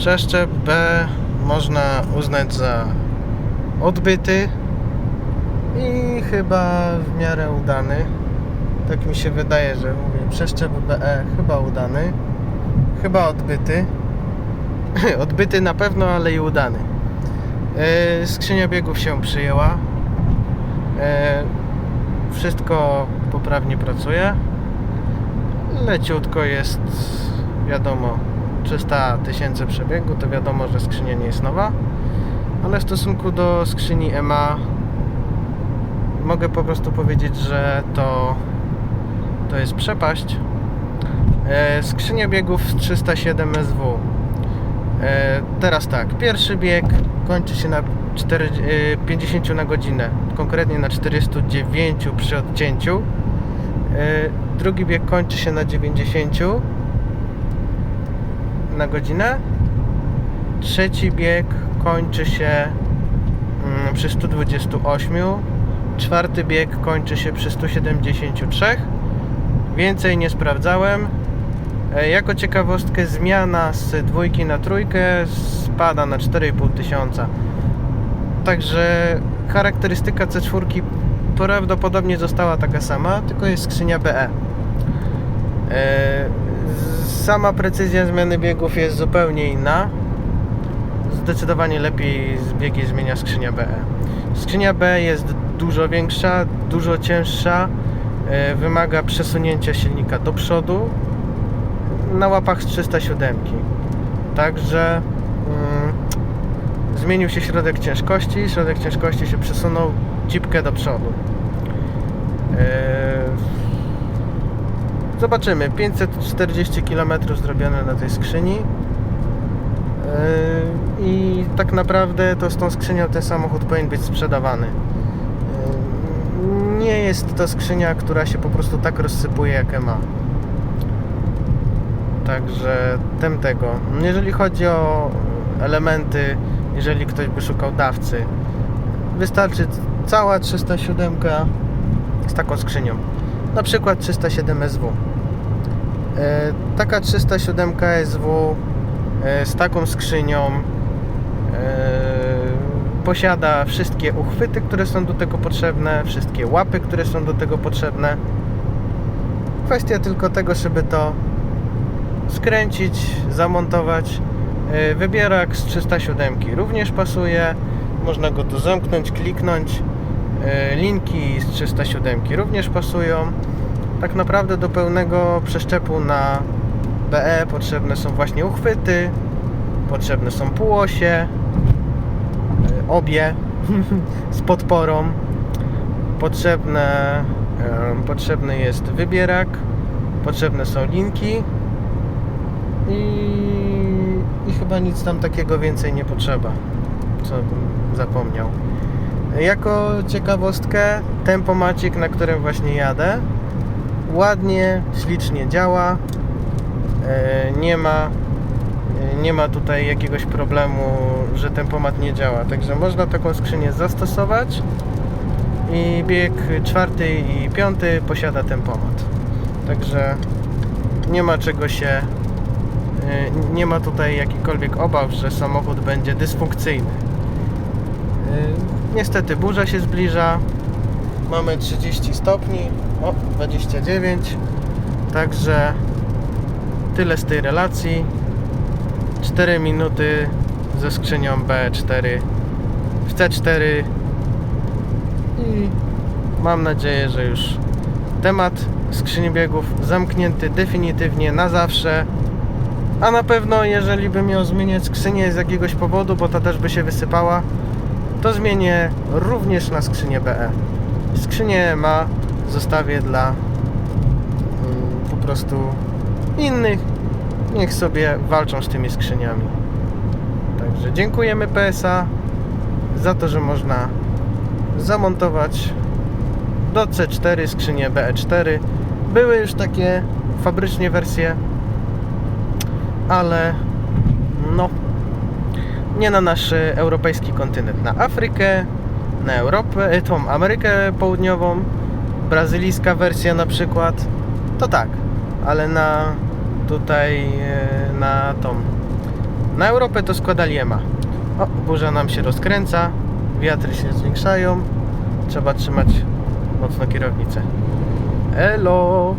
Przeszczep B można uznać za odbyty i chyba w miarę udany. Tak mi się wydaje, że mówię przeszczep BE chyba udany. Chyba odbyty. odbyty na pewno, ale i udany. Yy, skrzynia biegów się przyjęła. Yy, wszystko poprawnie pracuje. Leciutko jest, wiadomo, 300 tysięcy przebiegu, to wiadomo, że skrzynia nie jest nowa. Ale w stosunku do skrzyni EMA mogę po prostu powiedzieć, że to, to jest przepaść. E, skrzynia biegów z 307 SW. E, teraz tak, pierwszy bieg kończy się na 4, e, 50 na godzinę, konkretnie na 409 przy odcięciu. E, drugi bieg kończy się na 90 na godzinę. Trzeci bieg kończy się mm, przy 128. Czwarty bieg kończy się przy 173. Więcej nie sprawdzałem. E, Jako ciekawostkę zmiana z dwójki na trójkę spada na 4,5 tysiąca. Także charakterystyka C4 prawdopodobnie została taka sama, tylko jest skrzynia BE. Sama precyzja zmiany biegów jest zupełnie inna. Zdecydowanie lepiej biegi zmienia skrzynia BE. Skrzynia B jest dużo większa, dużo cięższa, e, wymaga przesunięcia silnika do przodu na łapach z 307. Także mm, zmienił się środek ciężkości, środek ciężkości się przesunął cipkę do przodu. E, Zobaczymy. 540 km zrobione na tej skrzyni. Yy, I tak naprawdę to z tą skrzynią ten samochód powinien być sprzedawany. Yy, Nie jest to skrzynia, która się po prostu tak rozsypuje jak EMA. Także tem tego. Jeżeli chodzi o elementy, jeżeli ktoś by szukał dawcy, wystarczy cała 307 z taką skrzynią. Na przykład 307 SW. E, Taka 307 SW e, z taką skrzynią e, posiada wszystkie uchwyty, które są do tego potrzebne, wszystkie łapy, które są do tego potrzebne. Kwestia tylko tego, żeby to skręcić, zamontować. Wybierak z 307 również pasuje. Można go tu zamknąć, kliknąć. Linki z 307 również pasują. Tak naprawdę do pełnego przeszczepu na BE potrzebne są właśnie uchwyty, potrzebne są półosie, e, obie z podporą, potrzebne, potrzebny jest wybierak, potrzebne są linki i, i chyba nic tam takiego więcej nie potrzeba, co bym zapomniał. Jako ciekawostkę, tempomacik, na którym właśnie jadę, ładnie, ślicznie działa. E, Nie ma, e, nie ma tutaj jakiegoś problemu, że tempomat nie działa. Także można taką skrzynię zastosować i bieg czwarty i piąty posiada tempomat. Także nie ma czego się, e, nie ma tutaj jakichkolwiek obaw, że samochód będzie dysfunkcyjny. Niestety burza się zbliża. Mamy 30 stopni, o 29. Także tyle z tej relacji. 4 minuty ze skrzynią B4 w C4 i mam nadzieję, że już temat skrzyni biegów zamknięty definitywnie na zawsze. A na pewno jeżeli bym miał zmieniać skrzynię z jakiegoś powodu, bo ta też by się wysypała, to zmienię również na skrzynię BE. Skrzynię ma zostawię dla mm, po prostu innych. Niech sobie walczą z tymi skrzyniami. Także dziękujemy PSA za to, że można zamontować do C4 skrzynię BE4. Były już takie fabrycznie wersje, ale no nie na nasz europejski kontynent, na Afrykę, na Europę, e, tą Amerykę Południową, brazylijska wersja na przykład, to tak, ale na tutaj e, na tą Na Europę to składali EMA. O, burza nam się rozkręca, wiatry się zwiększają, trzeba trzymać mocno kierownicę. Elo!